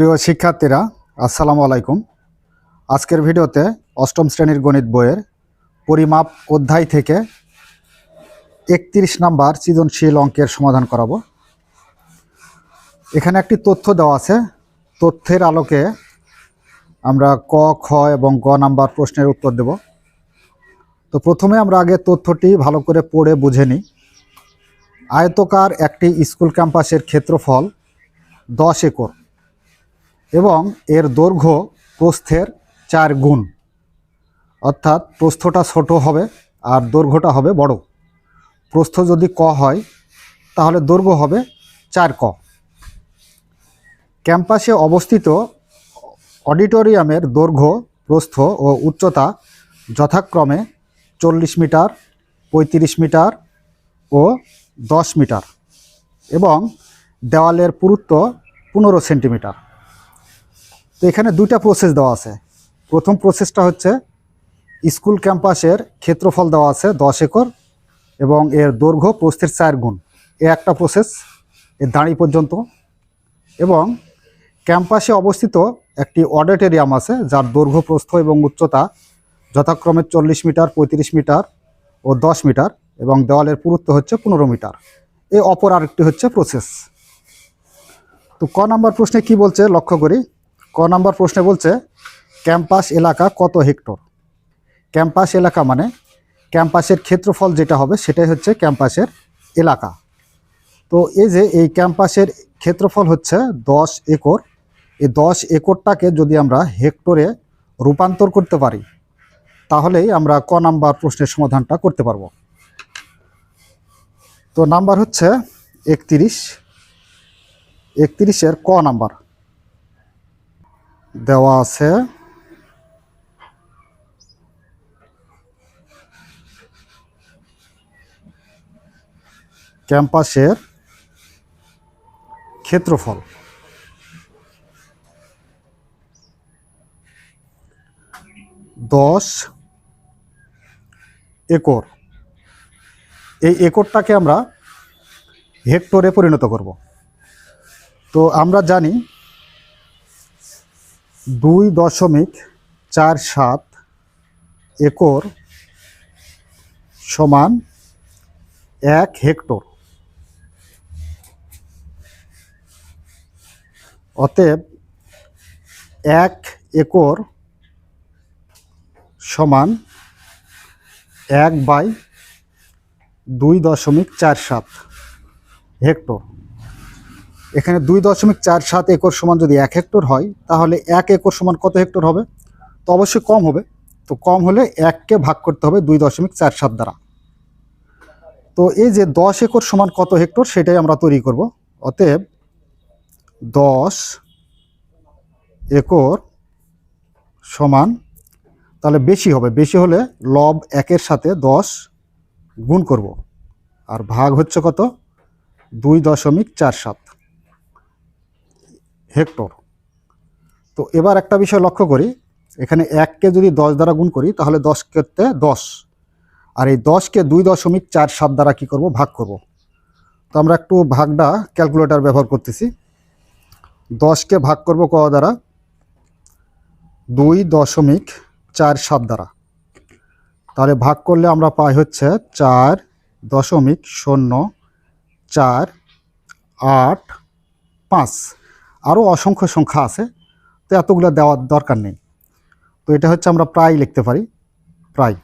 প্রিয় শিক্ষার্থীরা, আসসালামু আলাইকুম। আজকের ভিডিওতে অষ্টম শ্রেণির গণিত বইয়ের পরিমাপ অধ্যায় থেকে একত্রিশ নাম্বার সৃজনশীল অঙ্কের সমাধান করাবো। এখানে একটি তথ্য দেওয়া আছে। তথ্যের আলোকে আমরা ক, খ এবং গ নাম্বার প্রশ্নের উত্তর দেব। তো প্রথমে আমরা আগে তথ্যটি ভালো করে পড়ে বুঝে নিই। আয়তকার একটি স্কুল ক্যাম্পাসের ক্ষেত্রফল দশ একর। এবং এর দৈর্ঘ্য প্রস্থের চার গুণ। অর্থাৎ প্রস্থটা ছোট হবে আর দৈর্ঘ্যটা হবে বড়। প্রস্থ যদি ক হয়, তাহলে দৈর্ঘ্য হবে চার ক। ক্যাম্পাসে অবস্থিত অডিটোরিয়ামের দৈর্ঘ্য, প্রস্থ ও উচ্চতা যথাক্রমে চল্লিশ মিটার, পঁয়ত্রিশ মিটার ও দশ মিটার এবং দেওয়ালের পুরুত্ব পনেরো সেন্টিমিটার। তো এখানে দুইটা প্রসেস দেওয়া আছে। প্রথম প্রসেসটা হচ্ছে স্কুল ক্যাম্পাসের ক্ষেত্রফল দেওয়া আছে দশ একর এবং এর দৈর্ঘ্য প্রস্থের চার গুণ। এ একটা প্রসেস এর দাঁড়ি পর্যন্ত। এবং ক্যাম্পাসে অবস্থিত একটি অডিটোরিয়াম আছে, যার দৈর্ঘ্য, প্রস্থ এবং উচ্চতা যথাক্রমে চল্লিশ মিটার, পঁয়ত্রিশ মিটার ও দশ মিটার এবং দেওয়ালের পুরুত্ব হচ্ছে পনেরো মিটার। এ অপর আরেকটি হচ্ছে প্রসেস তো ক নাম্বার প্রশ্নে কি বলছে? লক্ষ্য করি। ক নাম্বার প্রশ্নে বলছে, ক্যাম্পাস এলাকা কত হেক্টর? ক্যাম্পাস এলাকা মানে ক্যাম্পাসের ক্ষেত্রফল যেটা হবে সেটাই হচ্ছে ক্যাম্পাসের এলাকা। তো এই যে এই ক্যাম্পাসের ক্ষেত্রফল হচ্ছে দশ একর, এই দশ একরটাকে যদি আমরা হেক্টরে রূপান্তর করতে পারি, তাহলেই আমরা ক নাম্বার প্রশ্নের সমাধানটা করতে পারব। তো নাম্বার হচ্ছে একত্রিশ, একত্রিশের ক নাম্বার। দেওয়া আছে। ক্যাম্পাসের ক্ষেত্রফল। দশ একর। এই একরটাকে আমরা হেক্টরে পরিণত করব। তো আমরা জানি দুই দশমিক চার সাত একর সমান এক হেক্টর। অতএব এক একর সমান এক বাই দুই দশমিক চার সাত হেক্টর। এখানে দুই দশমিক চার সাত একর সমান যদি এক হেক্টর হয়, তাহলে এক একর সমান কত হেক্টর হবে? তো অবশ্যই কম হবে। তো কম হলে এককে ভাগ করতে হবে দুই দশমিক চার সাত দ্বারা। তো এই যে দশ একর সমান কত হেক্টর, সেটাই আমরা তৈরি করব। অতএব দশ একর সমান, তাহলে বেশি হবে। বেশি হলে লব একের সাথে দশ গুণ করব। আর ভাগ হচ্ছে কত? দুই দশমিক চার সাত। হেক্টর। তো এবার একটা বিষয় লক্ষ্য করি, এখানে এককে যদি দশ দ্বারা গুণ করি, তাহলে দশ করতে দশ। আর এই দশকে দুই দশমিক চার সাত দ্বারা কী করব? ভাগ করব। তো আমরা একটু ভাগটা ক্যালকুলেটর ব্যবহার করতেছি। দশকে ভাগ করব ক দ্বারা? দুই দশমিক চার সাত দ্বারা। তাহলে ভাগ করলে আমরা পাই হচ্ছে চার দশমিক শূন্য চার আট পাঁচ। আরও অসংখ্য সংখ্যা আছে, তো এতগুলো দেওয়ার দরকার নেই। তো এটা হচ্ছে আমরা প্রায় লিখতে পারি, প্রায়।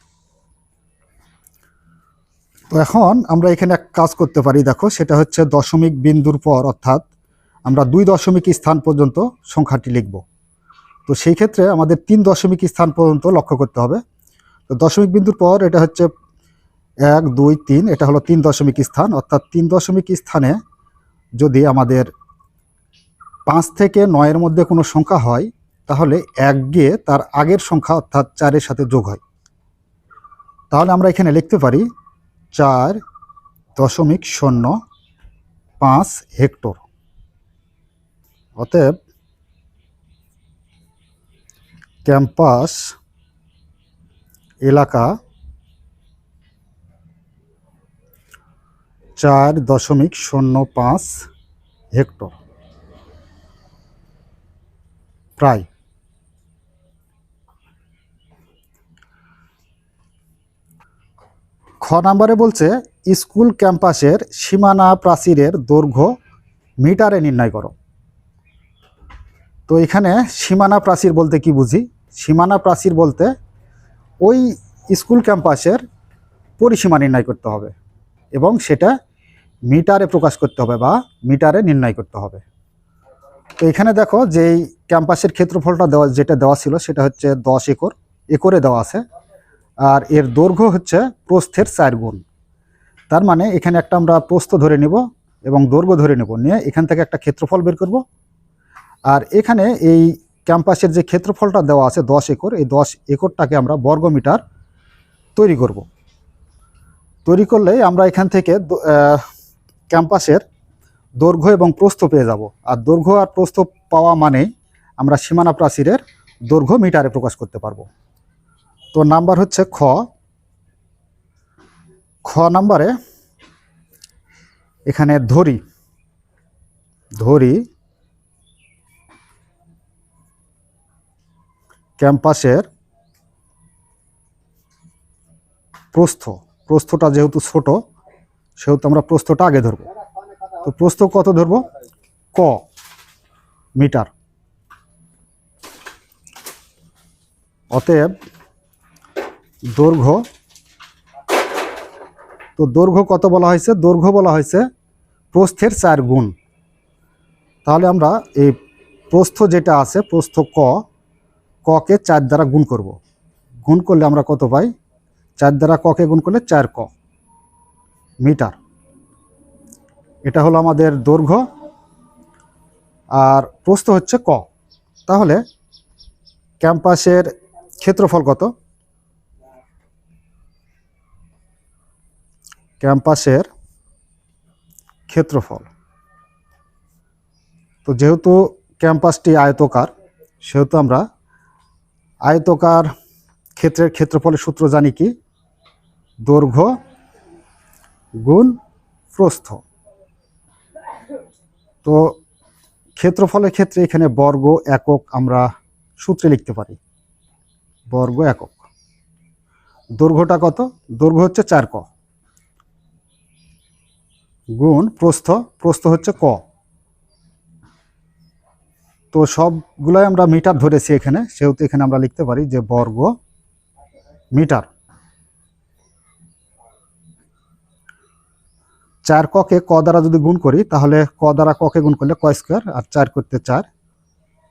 তো এখন আমরা এখানে এক কাজ করতে পারি, দেখো, সেটা হচ্ছে দশমিক বিন্দুর পর, অর্থাৎ আমরা দুই দশমিক স্থান পর্যন্ত সংখ্যাটি লিখব। তো সেই ক্ষেত্রে আমাদের তিন দশমিক স্থান পর্যন্ত লক্ষ্য করতে হবে। তো দশমিক বিন্দুর পর এটা হচ্ছে এক, দুই, তিন, এটা হলো তিন দশমিক স্থান। অর্থাৎ তিন দশমিক স্থানে যদি আমাদের পাঁচ থেকে নয়ের মধ্যে কোনো সংখ্যা হয়, তাহলে এক গিয়ে তার আগের সংখ্যা অর্থাৎ চারের সাথে যোগ হয়। তাহলে আমরা এখানে লিখতে পারি চার দশমিক শূন্য পাঁচ হেক্টর। অতএব ক্যাম্পাস এলাকা চার দশমিক শূন্য পাঁচ হেক্টর। প্রায়। খ নাম্বারে বলছে, স্কুল ক্যাম্পাসের সীমানা প্রাচীরের দৈর্ঘ্য মিটারে নির্ণয় করো। তো এখানে সীমানা প্রাচীর বলতে কি বুঝি? সীমানা প্রাচীর বলতে ওই স্কুল ক্যাম্পাসের পরিসীমা নির্ণয় করতে হবে এবং সেটা মিটারে প্রকাশ করতে হবে বা মিটারে নির্ণয় করতে হবে। এখানে দেখো যেই ক্যাম্পাসের ক্ষেত্রফলটা দেওয়া যেটা দেওয়া ছিল, সেটা হচ্ছে দশ একর। একরে দেওয়া আছে। আর এর দৈর্ঘ্য হচ্ছে প্রস্থের চার গুণ। তার মানে এখানে একটা আমরা প্রস্থ ধরে নিব এবং দৈর্ঘ্য ধরে নেব। নিয়ে এখান থেকে একটা ক্ষেত্রফল বের করব। আর এখানে এই ক্যাম্পাসের যে ক্ষেত্রফলটা দেওয়া আছে দশ একর, এই দশ একরটাকে আমরা বর্গমিটার তৈরি করব। তৈরি করলে আমরা এখান থেকে ক্যাম্পাসের দৈর্ঘ্য এবং প্রস্থ পেয়ে যাব। আর দৈর্ঘ্য আর প্রস্থ পাওয়া মানেই আমরা সীমানা প্রাচীরের দৈর্ঘ্য মিটারে প্রকাশ করতে পারব। তো নাম্বার হচ্ছে খ। খ নাম্বারে এখানে ধরি। ধরি ক্যাম্পাসের প্রস্থ। প্রস্থটা যেহেতু ছোট, সেহেতু আমরা প্রস্থটা আগে ধরবো। তো প্রস্থ কত ধরবো? ক মিটার। অতএব দৈর্ঘ্য, তো দৈর্ঘ্য কত বলা হয়েছে? দৈর্ঘ্য বলা হয়েছে প্রস্থের চার গুণ। তাহলে আমরা এই প্রস্থ যেটা আছে, প্রস্থ ক ককে চার দ্বারা গুণ করব। গুণ করলে আমরা কত পাই? চার দ্বারা ককে গুণ করলে চার ক মিটার। এটা হলো আমাদের দৈর্ঘ্য আর প্রস্থ হচ্ছে ক। তাহলে ক্যাম্পাসের ক্ষেত্রফল কত? ক্যাম্পাসের ক্ষেত্রফল। তো যেহেতু ক্যাম্পাসটি আয়তকার, সেহেতু আমরা আয়তকার ক্ষেত্রের ক্ষেত্রফলের সূত্র জানি কি? দৈর্ঘ্য গুণ প্রস্থ। তো ক্ষেত্রফলের ক্ষেত্রে এখানে বর্গ একক আমরা সূত্রে লিখতে পারি। বর্গ একক। দৈর্ঘ্যটা কত? দৈর্ঘ্য হচ্ছে চার ক। গুণ প্রস্থ প্রস্থ হচ্ছে ক। তো সবগুলাই আমরা মিটার ধরেছি এখানে, সেহেতু এখানে আমরা লিখতে পারি যে বর্গ মিটার। চার ককে ক দ্বারা যদি গুণ করি, তাহলে ক দ্বারা ককে গুণ করলে ক স্কোয়ার আর চার করতে চার,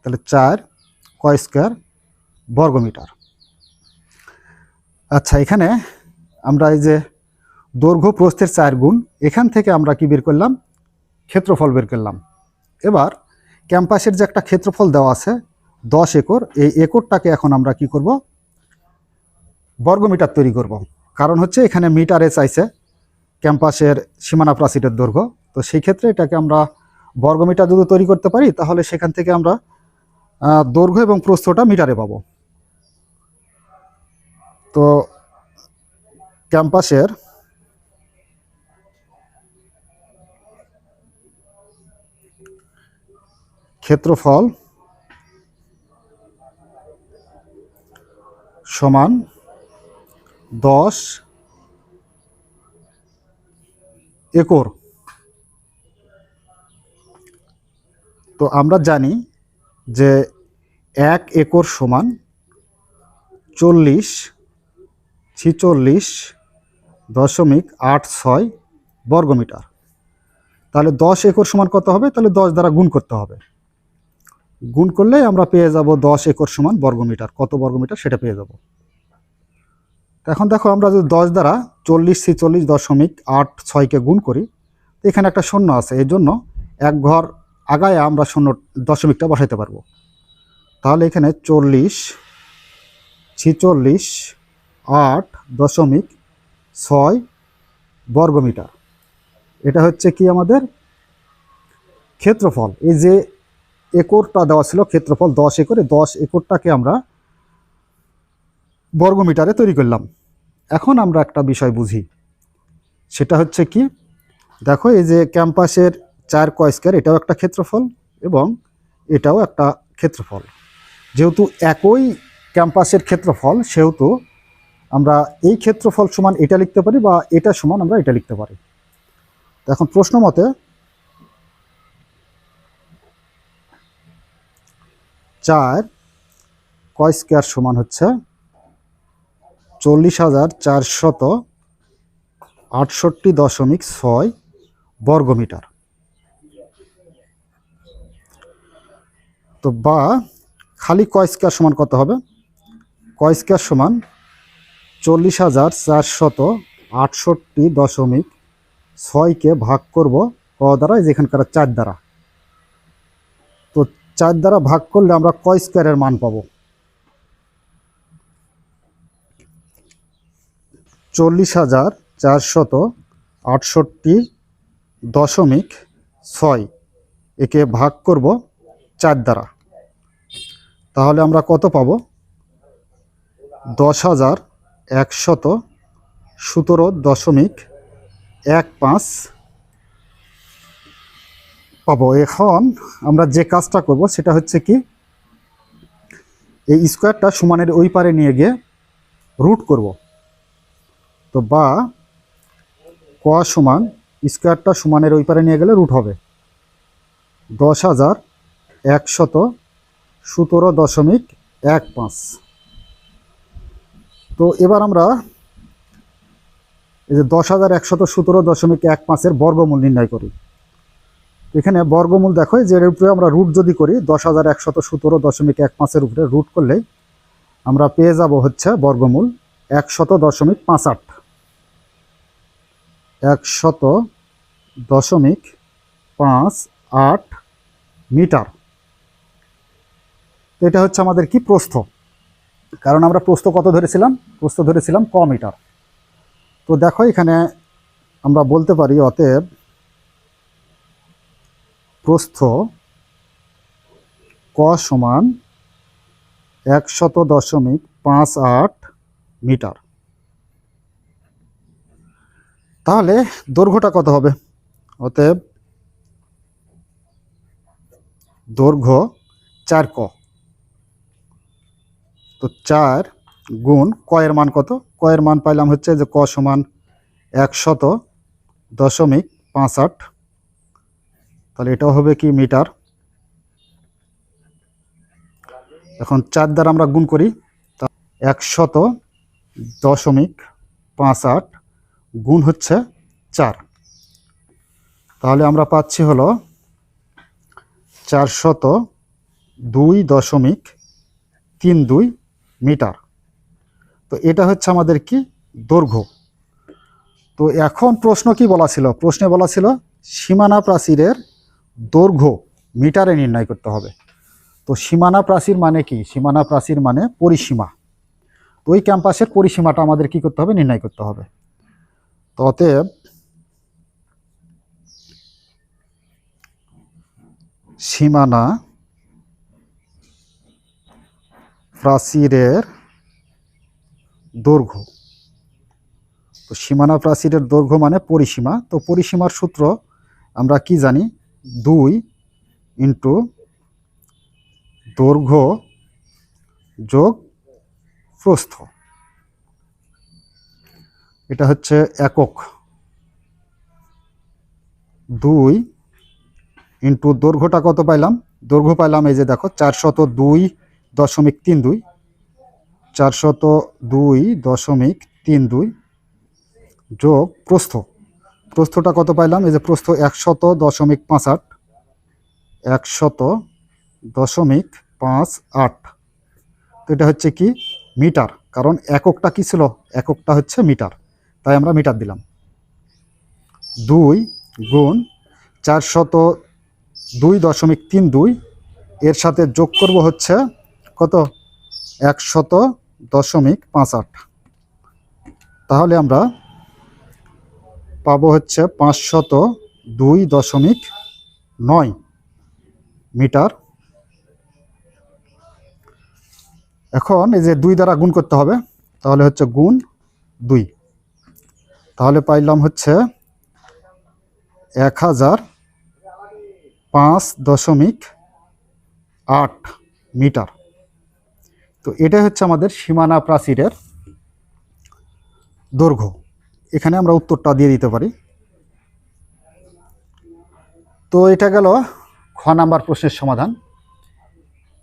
তাহলে চার ক স্কোয়ার বর্গমিটার। আচ্ছা এখানে আমরা এই যে দৈর্ঘ্য প্রস্থের চার গুণ, এখান থেকে আমরা কি বের করলাম? ক্ষেত্রফল বের করলাম। এবার ক্যাম্পাসের যে একটা ক্ষেত্রফল দেওয়া আছে, দশ একর, এই একরটাকে এখন আমরা কি করব? বর্গমিটার তৈরি করব। কারণ হচ্ছে এখানে মিটারে চাইছে ক্যাম্পাসের সীমানা প্রাচীরের দৈর্ঘ্য। তো সেই ক্ষেত্রে এটাকে আমরা বর্গমিটার যদি তৈরি করতে পারি, তাহলে সেখান থেকে আমরা দৈর্ঘ্য এবং প্রস্থটা মিটারে পাবো। তো ক্যাম্পাসের ক্ষেত্রফল সমান দশ একর। তো আমরা জানি যে এক একর সমান চল্লিশ ছিচল্লিশ দশমিক আট ছয় বর্গমিটার তাহলে দশ একর সমান কত হবে? তাহলে দশ দ্বারা গুণ করতে হবে। গুণ করলে আমরা পেয়ে যাব দশ একর সমান বর্গমিটার কত বর্গমিটার সেটা পেয়ে যাব। এখন দেখো আমরা যদি দশ দ্বারা চল্লিশ, ছিচল্লিশ দশমিক আট ছয়কে গুণ করি, তো এখানে একটা শূন্য আছে। এই জন্য এক ঘর আগায় আমরা শূন্য দশমিকটা বসাইতে পারব। তাহলে এখানে চল্লিশ, ছিচল্লিশ, আট দশমিক ছয় বর্গমিটার। এটা হচ্ছে কি আমাদের? ক্ষেত্রফল। এই যে একরটা দেওয়া ছিল ক্ষেত্রফল দশ একরে, দশ একরটাকে আমরা বর্গমিটারে তৈরি করলাম। এখন আমরা একটা বিষয় বুঝি। সেটা হচ্ছে কি, দেখো এই যে ক্যাম্পাসের চার ক স্কোয়ার, এটাও একটা ক্ষেত্রফল এবং এটাও একটা ক্ষেত্রফল। যেহেতু একই ক্যাম্পাসের ক্ষেত্রফল, সেহেতু আমরা এই ক্ষেত্রফল সমান এটা লিখতে পারি বা এটা সমান আমরা এটা লিখতে পারি। এখন প্রশ্ন মতে, চার কয় স্কোয়ার সমান হচ্ছে চল্লিশ হাজার চারশত আটষট্টি দশমিক ছয় বর্গমিটার। তো বা, খালি কয় স্কোয়ার সমান কত হবে? কয় স্কোয়ার সমান চল্লিশ হাজার চারশত আটষট্টি দশমিক ছয়কে ভাগ করব ক দ্বারা যেখানকার চার দ্বারা। তো চার দ্বারা ভাগ করলে আমরা কয় স্কোয়ারের মান পাবো? চল্লিশ হাজার চারশত আটষট্টি দশমিক ছয় একে ভাগ করব চার দ্বারা। তাহলে আমরা কত পাব? দশ হাজার একশত সতেরো দশমিক এক পাঁচ পাবো। এখন আমরা যে কাজটা করব সেটা হচ্ছে কি, এই স্কোয়ারটা সমানের ওই পারে নিয়ে গিয়ে রুট করব। তো বা ক সমান স্কোয়ারটা সমানের ওই পারে নিয়ে গেলে রুট হবে। দশ হাজার একশত সতেরো দশমিক এক পাঁচ। তো এবার আমরা এই যে দশ হাজার একশত সতেরো দশমিক এক পাঁচের বর্গমূল নির্ণয় করি। এখানে বর্গমূল দেখো যে এর উপরে আমরা রুট যদি করি, দশ হাজার একশত সতেরো দশমিক এক পাঁচের উপরে রুট করলে আমরা পেয়ে যাব হচ্ছে বর্গমূল একশত দশমিক পাঁচ আট। একশত দশমিক পাঁচ আট মিটার। তো এটা হচ্ছে আমাদের কি প্রস্থ? কারণ আমরা প্রস্থ কত ধরেছিলাম? প্রস্থ ধরেছিলাম ক মিটার। তো দেখো এখানে আমরা বলতে পারি অতএব প্রস্থ ক সমান একশত দশমিক পাঁচ আট মিটার। তাহলে দৈর্ঘ্যটা কত হবে? অতএব দৈর্ঘ্য চার ক। তো চার গুণ কয়ের মান কত? কয়ের মান পাইলাম হচ্ছে যে ক সমান একশত দশমিক পাঁচ আট। তাহলে এটাও হবে কি মিটার? এখন চার দ্বারা আমরা গুণ করি, তা একশত দশমিক পাঁচ আট গুণ হচ্ছে চার। তাহলে আমরা পাচ্ছি হলো চারশত দুই দশমিক তিন দুই মিটার। তো এটা হচ্ছে আমাদের কি? দৈর্ঘ্য। তো এখন প্রশ্ন কি বলা ছিল? প্রশ্নে বলা ছিল সীমানা প্রাচীরের দৈর্ঘ্য মিটারে নির্ণয় করতে হবে। তো সীমানা প্রাচীর মানে কি? সীমানা প্রাচীর মানে পরিসীমা। তো ওই ক্যাম্পাসের পরিসীমাটা আমাদের কি করতে হবে? নির্ণয় করতে হবে। অতএব সীমানা প্রাচীরের দৈর্ঘ্য। তো সীমানা প্রাচীরের দৈর্ঘ্য মানে পরিসীমা। তো পরিসীমার সূত্র আমরা কি জানি? দুই ইন্টু দৈর্ঘ্য যোগ প্রস্থ। এটা হচ্ছে একক। দুই ইন্টু দৈর্ঘ্যটা কত পাইলাম? দৈর্ঘ্য পাইলাম এই যে দেখো চারশত দুই দশমিক তিন দুই। চারশত দুই দশমিক তিন দুই যোগ প্রস্থ। প্রস্থটা কত পাইলাম? এই যে প্রস্থ একশত দশমিক পাঁচ আট। একশত দশমিক পাঁচ আট। তো এটা হচ্ছে কি? মিটার। কারণ এককটা কি ছিল? এককটা হচ্ছে মিটার। তাই আমরা মিটার দিলাম। দুই গুণ চারশত দুই দশমিক তিন দুই, এর সাথে যোগ করব হচ্ছে কত? একশত দশমিক পাঁচ আট। তাহলে আমরা পাবো হচ্ছে পাঁচশত দুই দশমিক নয় মিটার। এখন এই যে দুই দ্বারা গুণ করতে হবে, তাহলে হচ্ছে গুণ দুই। তাহলে পাইলাম হচ্ছে এক হাজার পাঁচ দশমিক আট মিটার। তো এটা হচ্ছে আমাদের সীমানা প্রাচীরের দৈর্ঘ্য। এখানে আমরা উত্তরটা দিয়ে দিতে পারি। তো এটা গেল খ নাম্বার প্রশ্নের সমাধান।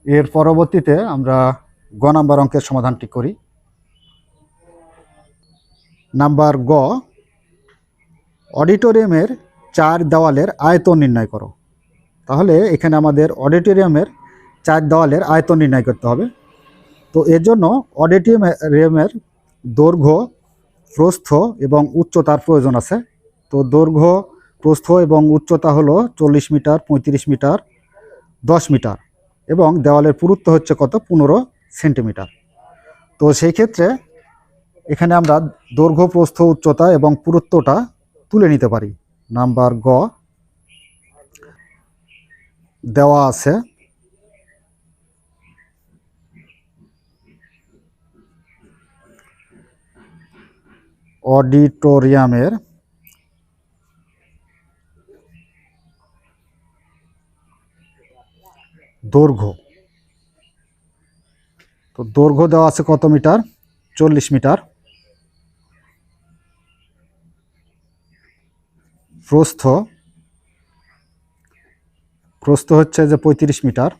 এর পরবর্তীতে আমরা গ নাম্বার অঙ্কের সমাধানটি করি। নাম্বার গ, অডিটোরিয়ামের চার দেওয়ালের আয়তন নির্ণয় করো। তাহলে এখানে আমাদের অডিটোরিয়ামের চার দেওয়ালের আয়তন নির্ণয় করতে হবে। তো এর জন্য অডিটোরিয়ামের দৈর্ঘ্য, প্রস্থ এবং উচ্চতার প্রয়োজন আছে। তো দৈর্ঘ্য, প্রস্থ এবং উচ্চতা হলো চল্লিশ মিটার, পঁয়ত্রিশ মিটার, দশ মিটার এবং দেওয়ালের পুরুত্ব হচ্ছে কত? পনেরো সেন্টিমিটার। তো সেই ক্ষেত্রে এখানে আমরা দৈর্ঘ্য, প্রস্থ, উচ্চতা এবং পুরুত্বটা তুলে নিতে পারি। নাম্বার গ। দেওয়া আছে। অডিটোরিয়ামের দৈর্ঘ্য। তো দৈর্ঘ্য দেওয়া আছে কত মিটার? চল্লিশ মিটার। প্রস্থ প্রস্থ হচ্ছে যে পঁয়ত্রিশ মিটার।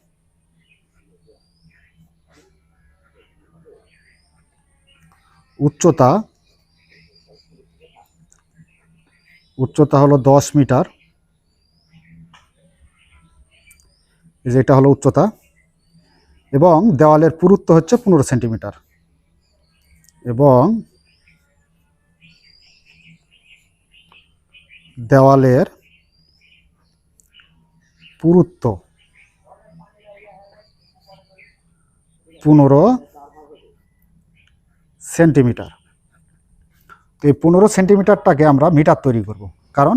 উচ্চতা উচ্চতা হলো দশ মিটার। এই যে এটা হলো উচ্চতা। এবং দেওয়ালের পুরুত্ব হচ্ছে পনেরো সেন্টিমিটার। এবং দেওয়ালের পুরুত্ব পনেরো সেন্টিমিটার। তো এই পনেরো সেন্টিমিটারটাকে আমরা মিটার তৈরি করব। কারণ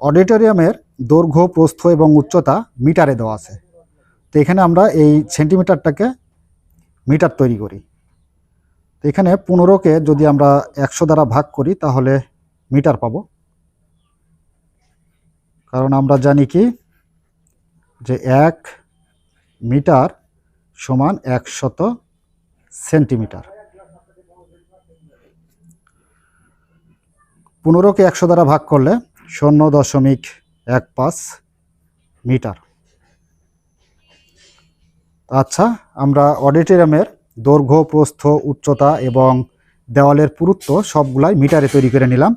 অডিটোরিয়ামের দৈর্ঘ্য, প্রস্থ এবং উচ্চতা মিটারে দেওয়া আছে। তো এখানে আমরা এই সেন্টিমিটারটাকে মিটার তৈরি করি। তো এখানে পনেরোকে যদি আমরা একশো দ্বারা ভাগ করি, তাহলে মিটার পাবো। কারণ আমরা জানি কি? যে এক মিটার সমান একশত সেন্টিমিটার। পনেরোকে একশো দ্বারা ভাগ করলে শূন্য দশমিক এক পাঁচ মিটার। আচ্ছা আমরা অডিটোরিয়ামের দৈর্ঘ্য, প্রস্থ, উচ্চতা এবং দেওয়ালের পুরুত্ব সবগুলাই মিটারে তৈরি করে নিলাম।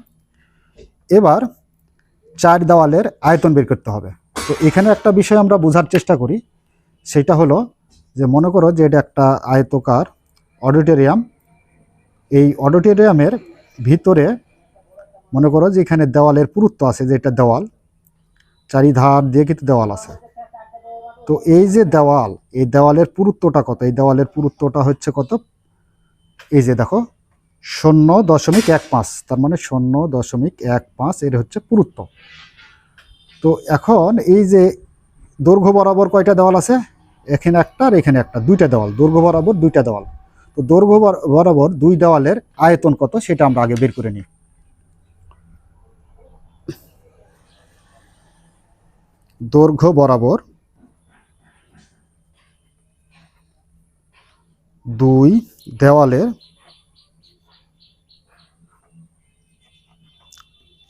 এবার চার দেওয়ালের আয়তন বের করতে হবে। তো এখানে একটা বিষয় আমরা বোঝার চেষ্টা করি। সেটা হলো যে মনে করো যে এটা একটা আয়তকার অডিটোরিয়াম। এই অডিটোরিয়ামের ভিতরে মনে করো যে এখানে দেওয়ালের পুরুত্ব আছে যে এটা দেওয়াল। চারিধার দিয়ে কিন্তু দেওয়াল আছে। তো এই যে দেওয়াল, এই দেওয়ালের পুরুত্বটা কত? এই দেওয়ালের পুরুত্বটা হচ্ছে কত? এই যে দেখো শূন্য দশমিক এক পাঁচ, তার মানে শূন্য দশমিক এক পাঁচ, এর হচ্ছে পুরুত্ব। তো এখন এই যে দৈর্ঘ্য বরাবর কয়টা দেওয়াল আছে? এখানে একটা আর এখানে একটা, দুইটা দেওয়াল, দৈর্ঘ্য বরাবর দুইটা দেওয়াল। তো দৈর্ঘ্য বর- বরাবর দুই দেওয়ালের আয়তন কত সেটা আমরা আগে বের করে নিই। দৈর্ঘ্য বরাবর দুই দেওয়ালের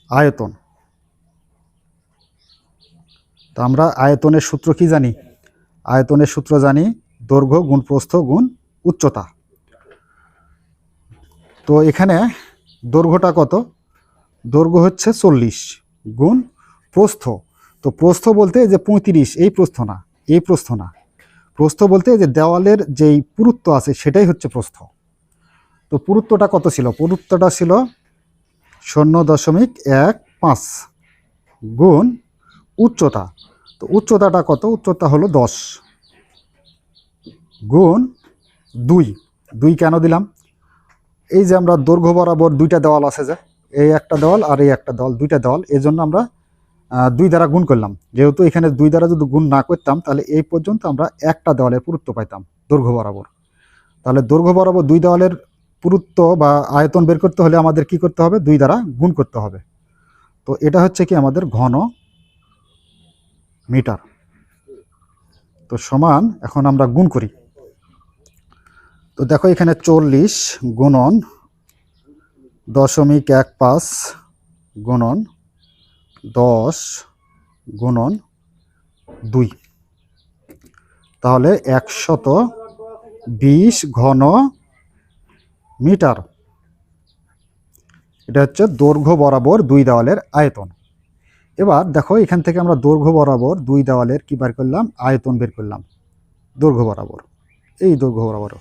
আয়তন। তো আমরা আয়তনের সূত্র কি জানি? আয়তনের সূত্র জানি দৈর্ঘ্য গুণ প্রস্থ গুণ উচ্চতা। তো এখানে দৈর্ঘ্যটা কত? দৈর্ঘ্য হচ্ছে চল্লিশ গুণ প্রস্থ। তো প্রস্থ বলতে যে পঁয়ত্রিশ, এই প্রস্থ না, এই প্রস্থ না। প্রস্থ বলতে যে দেওয়ালের যেই পুরুত্ব আছে সেটাই হচ্ছে প্রস্থ। তো পুরুত্বটা কত ছিল? পুরুত্বটা ছিল শূন্য দশমিক এক পাঁচ গুণ উচ্চতা। তো উচ্চতাটা কত? উচ্চতা হলো দশ গুণ দুই। দুই কেন দিলাম? এই যে আমরা দৈর্ঘ্য বরাবর দুইটা দেওয়াল আছে যে, এই একটা দেওয়াল আর এই একটা দেওয়াল, দুইটা দেওয়াল, এই জন্য আমরা দুই দ্বারা গুণ করলাম। যেহেতু এখানে দুই দ্বারা যদি গুণ না করতাম, তাহলে এই পর্যন্ত আমরা একটা দেওয়ালের পুরুত্ব পাইতাম দৈর্ঘ্য বরাবর। তাহলে দৈর্ঘ্য বরাবর দুই দেওয়ালের পুরুত্ব বা আয়তন বের করতে হলে আমাদের কি করতে হবে? দুই দ্বারা গুণ করতে হবে। তো এটা হচ্ছে কি আমাদের ঘন মিটার। তো সমান এখন আমরা গুণ করি। তো দেখো এখানে চল্লিশ গুণন দশমিক এক পাঁচ গুণন দশ গুণন দুই। তাহলে একশত বিশ ঘন মিটার। এটা হচ্ছে দৈর্ঘ্য বরাবর দুই দেওয়ালের আয়তন। এবার দেখো, এখান থেকে আমরা দৈর্ঘ্য বরাবর দুই দেওয়ালের কী বার করলাম? আয়তন বের করলাম। দৈর্ঘ্য বরাবর। এই দৈর্ঘ্য বরাবর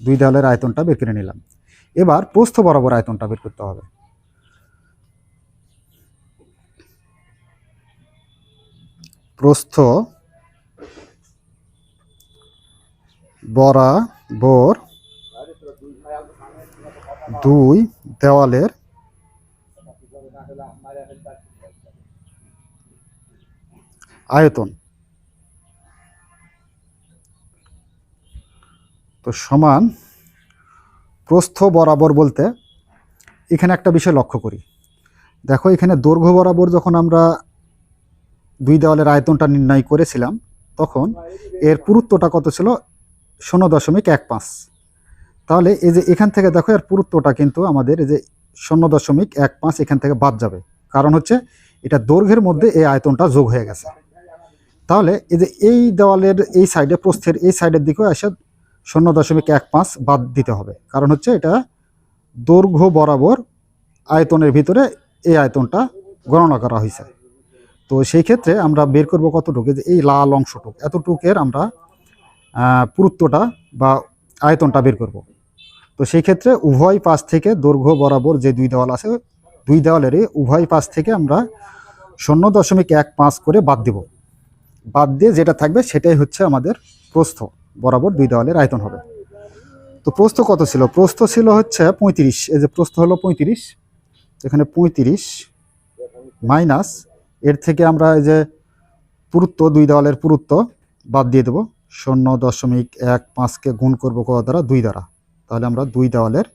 দুই দেওয়ালের আয়তনটা বের করে নিলাম। এবার প্রস্থ বরাবর আয়তনটা বের করতে হবে। প্রস্থ বরাবর দুই দেওয়ালের আয়তন। তো সমান প্রস্থ বরাবর বলতে এখানে একটা বিষয় লক্ষ্য করি। দেখো এখানে দৈর্ঘ্য বরাবর যখন আমরা দুই দেওয়ালের আয়তনটা নির্ণয় করেছিলাম, তখন এর পুরুত্বটা কত ছিল? শূন্য দশমিক এক পাঁচ। তাহলে এই যে এখান থেকে দেখো এর পুরুত্বটা কিন্তু আমাদের এই যে শূন্য দশমিক এক পাঁচ এখান থেকে বাদ যাবে। কারণ হচ্ছে এটা দৈর্ঘ্যের মধ্যে এই আয়তনটা যোগ হয়ে গেছে। তাহলে এই যে এই দেওয়ালের এই সাইডে প্রস্থের এই সাইডের দিকেও এসে শূন্য দশমিক এক পাঁচ বাদ দিতে হবে। কারণ হচ্ছে এটা দৈর্ঘ্য বরাবর আয়তনের ভিতরে এই আয়তনটা গণনা করা হয়েছে। তো সেই ক্ষেত্রে আমরা বের করব কতটুকু? যে এই লাল অংশটুক। এতটুকের আমরা পুরুত্বটা বা আয়তনটা বের করব। তো সেই ক্ষেত্রে উভয় পাশ থেকে দৈর্ঘ্য বরাবর যে দুই দেওয়াল আছে, দুই দেওয়ালেরই উভয় পাশ থেকে আমরা শূন্য দশমিক এক পাঁচ করে বাদ দেব। বাদ দিয়ে যেটা থাকবে সেটাই হচ্ছে আমাদের প্রস্থ বরাবর দুই দেওয়ালের আয়তন হবে। তো প্রস্থ কত ছিল? প্রস্থ ছিল হচ্ছে পঁয়ত্রিশ, এই যে প্রস্থ হলো পঁয়ত্রিশ, এখানে পঁয়ত্রিশ মাইনাস, এর থেকে আমরা এই যে পুরুত্ব, দুই দেওয়ালের পুরুত্ব বাদ দিয়ে দেবো। শূন্য দশমিক এক পাঁচকে গুণ করব কত দ্বারা? দুই দ্বারা। তাহলে আমরা দুই দেওয়ালের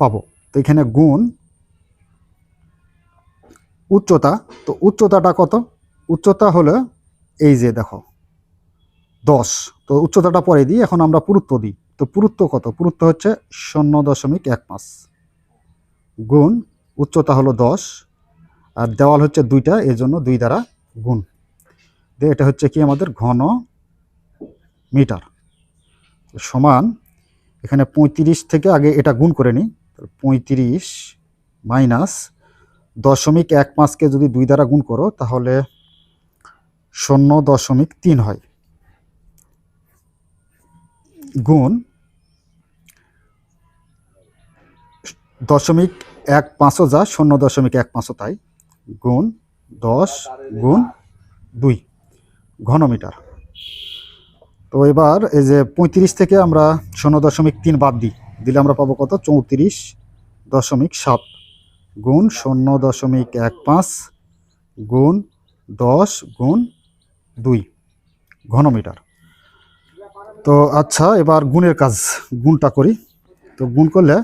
পাবো। তো এখানে গুণ উচ্চতা, তো উচ্চতাটা কত? উচ্চতা হলো এই যে দেখো, দশ। তো উচ্চতাটা পরে দিই, এখন আমরা পুরুত্ব দিই। তো পুরুত্ব কত? পুরুত্ব হচ্ছে শূন্য দশমিক এক পাঁচ। গুণ, উচ্চতা হলো দশ, আর দেওয়াল হচ্ছে দুইটা এর জন্য দুই দ্বারা গুণ। দিয়ে এটা হচ্ছে কি আমাদের ঘন মিটার। সমান, এখানে পঁয়ত্রিশ থেকে আগে এটা গুণ করে নিই পঁয়ত্রিশ মাইনাস দশমিক এক পাঁচকে যদি দুই দ্বারা গুণ করো, তাহলে শূন্য দশমিক তিন হয়। গুণ দশমিক এক পাঁচও যা, শূন্য দশমিক এক পাঁচও তাই। গুণ দশ গুণ দুই ঘনমিটার। তো এবার এই যে পঁয়ত্রিশ থেকে আমরা শূন্য দশমিক তিন বাদ দিই, দিলে আমরা পাবো কত? চৌত্রিশ দশমিক সাত গুণ শূন্য দশমিক এক পাঁচ গুণ দশ গুণ দুই ঘনমিটার। তো আচ্ছা এবার গুণের কাজ, গুণটা করি। তো গুণ করলে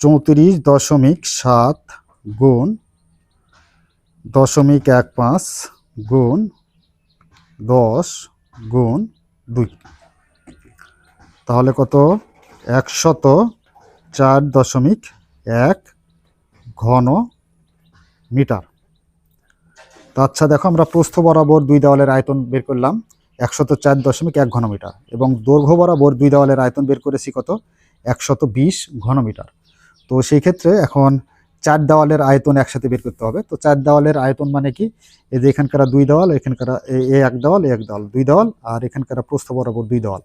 চৌত্রিশ দশমিক সাত গুণ দশমিক এক পাঁচ গুণ দশ গুণ দুই। তাহলে কত? একশত চার দশমিক এক ঘন মিটার। তো আচ্ছা দেখো আমরা প্রস্থ বরাবর দুই দেওয়ালের আয়তন বের করলাম। একশত চার দশমিক এক ঘনমিটার এবং দৈর্ঘ্য বরাবর দুই দেওয়ালের আয়তন বের করেছি কত? একশত বিশ ঘনমিটার তো সেই ক্ষেত্রে এখন চার দেওয়ালের আয়তন একসাথে বের করতে হবে। তো চার দেওয়ালের আয়তন মানে কি? এই যে এখানকার দুই দেওয়াল, এখানকার এ- এক দেওয়াল এক দেওয়াল, দুই দেওয়াল, আর এখানকার প্রস্থ বরাবর দুই দেওয়াল।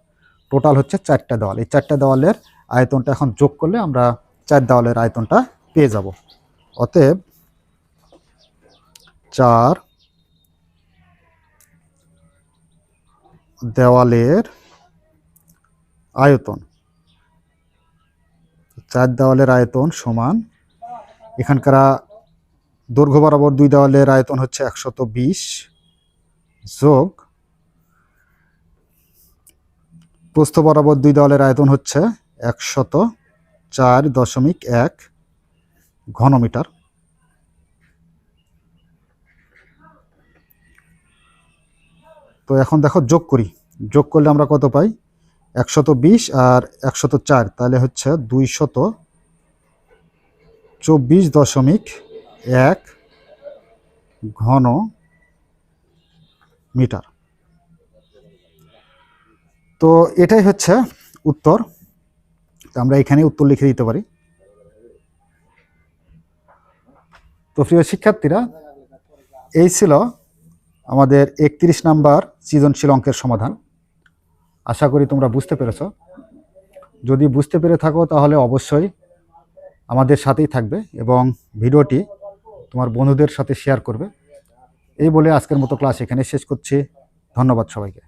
টোটাল হচ্ছে চারটা দেওয়াল। এই চারটা দেওয়ালের আয়তনটা এখন যোগ করলে আমরা চার দেওয়ালের আয়তনটা পেয়ে যাব। অতএব চার দেওয়ালের আয়তন, চার দেওয়ালের আয়তন সমান এখানকার দৈর্ঘ্য বরাবর দুই দেওয়ালের আয়তন হচ্ছে একশত বিশ যোগ প্রস্থ বরাবর দুই দেওয়ালের আয়তন হচ্ছে একশত চার দশমিক এক ঘনমিটার। তো এখন দেখো যোগ করি। যোগ করলে আমরা কত পাই? একশত বিশ আর একশত চার, তাহলে হচ্ছে দুইশত চব্বিশ দশমিক এক ঘন মিটার। তো এটাই হচ্ছে উত্তর। তো আমরা এখানে উত্তর লিখে দিতে পারি। তো প্রিয় শিক্ষার্থীরা, এই ছিল আমাদের একত্রিশ নাম্বার সৃজনশীল অঙ্কের সমাধান। আশা করি তোমরা বুঝতে পেরেছ। যদি বুঝতে পেরে থাকো তাহলে অবশ্যই আমাদের সাথেই থাকবে এবং ভিডিওটি তোমার বন্ধুদের সাথে শেয়ার করবে। এই বলে আজকের মতো ক্লাস এখানে শেষ করছি। ধন্যবাদ সবাইকে।